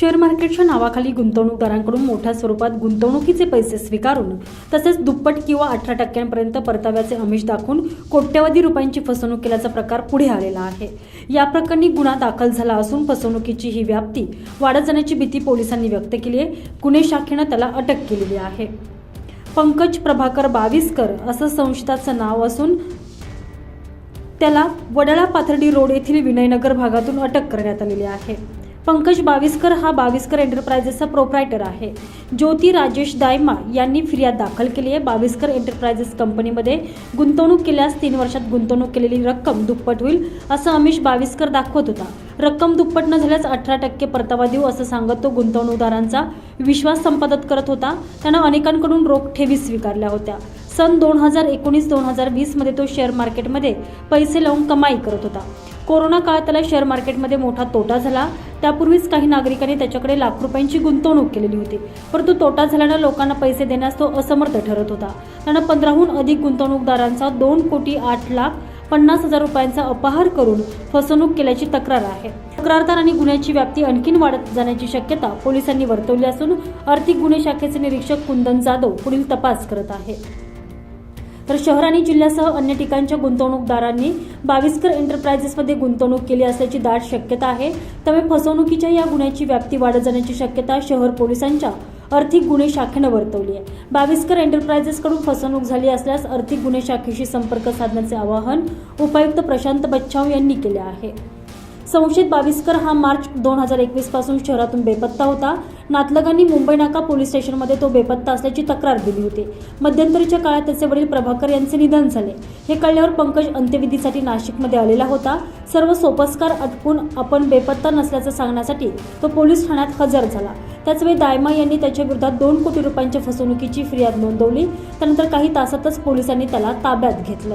Share मार्केटच्या नावाखाली गुंतवणूकदारांकडून मोठ्या स्वरूपात गुंतवणुकीचे पैसे स्वीकारून तसेच दुप्पट किंवा अठरा टक्क्यांपर्यंत परताव्याचे आमिष दाखवून कोट्यवधी रुपयांची फसवणूक केल्याचा प्रकार पुढे आलेला आहे. या प्रकरणी गुन्हा दाखल झाला असून फसवणुकीची ही व्याप्ती वाढत जाण्याची भीती पोलिसांनी व्यक्त केली आहे. गुन्हे शाखेनं त्याला अटक केलेली आहे. पंकज प्रभाकर बावीसकर असं संशयिताचं नाव असून त्याला वडाळा पाथर्डी रोड येथील विनयनगर भागातून अटक करण्यात आलेली आहे. पंकज बाविस्कर हा बाविस्कर एंटरप्राइजेसचा प्रोप्रायटर आहे. ज्योती राजेश दायमा यांनी फिर्याद दाखल केली आहे. बाविस्कर एंटरप्रायझेस कंपनीमध्ये गुंतवणूक केल्यास तीन वर्षात गुंतवणूक केलेली रक्कम दुप्पट होईल असं अमिष बाविस्कर दाखवत होता. रक्कम दुप्पट न झाल्यास अठरा टक्के परतावा देऊ असं सांगत तो गुंतवणूकदारांचा विश्वास संपादत करत होता. त्यानं अनेकांकडून रोख ठेवी स्वीकारल्या होत्या. सन दोन हजार एकोणीस दोन हजार वीसमध्ये तो शेअर मार्केटमध्ये पैसे लावून कमाई करत होता. कोरोना काळात त्याला शेअर मार्केटमध्ये मोठा तोटा झाला. त्यापूर्वीच काही नागरिकांनी त्याच्याकडे लाख रुपयांची गुंतवणूक केलेली होती. परंतु तोटा झाल्यानं लोकांना पैसे देण्यास तो असमर्थ ठरत होता. त्यानं पंधराहून अधिक गुंतवणूकदारांचा दोन कोटी आठ लाख पन्नास हजार रुपयांचा अपहार करून फसवणूक केल्याची तक्रार आहे. तक्रारदार आणि गुन्ह्याची व्याप्ती आणखीन वाढत जाण्याची शक्यता पोलिसांनी वर्तवली असून आर्थिक गुन्हे शाखेचे निरीक्षक कुंदन जाधव पुढील तपास करत आहे तर शहर आणि जिल्ह्यासह अन्य ठिकाणच्या गुंतवणूकदारांनी बाविस्कर एंटरप्राइजेसमध्ये गुंतवणूक केली असल्याची दाट शक्यता आहे. त्यामुळे फसवणुकीच्या या गुन्ह्याची व्याप्ती वाढत जाण्याची शक्यता शहर पोलिसांच्या आर्थिक गुन्हे शाखेनं वर्तवली आहे. बाविस्कर एंटरप्राइजेसकडून फसवणूक झाली असल्यास आर्थिक गुन्हे शाखेशी संपर्क साधण्याचे आवाहन उपायुक्त प्रशांत बच्छाव यांनी केले आहे. संशयित बाविस्कर हा मार्च दोन हजार एकवीसपासून शहरातून बेपत्ता होता. नातलगांनी मुंबई नाका पोलीस स्टेशनमध्ये तो बेपत्ता असल्याची तक्रार दिली होती. मध्यंतरीच्या काळात त्याचे वडील प्रभाकर यांचे निधन झाले. हे कळल्यावर पंकज अंत्यविधीसाठी नाशिकमध्ये आलेला होता. सर्व सोपस्कार अटकून आपण बेपत्ता नसल्याचं सांगण्यासाठी तो पोलीस ठाण्यात हजर झाला. त्याचवेळी दायमा यांनी त्याच्या विरोधात दोन कोटी रुपयांच्या फसवणुकीची फिर्याद नोंदवली. त्यानंतर काही तासातच पोलिसांनी त्याला ताब्यात घेतलं.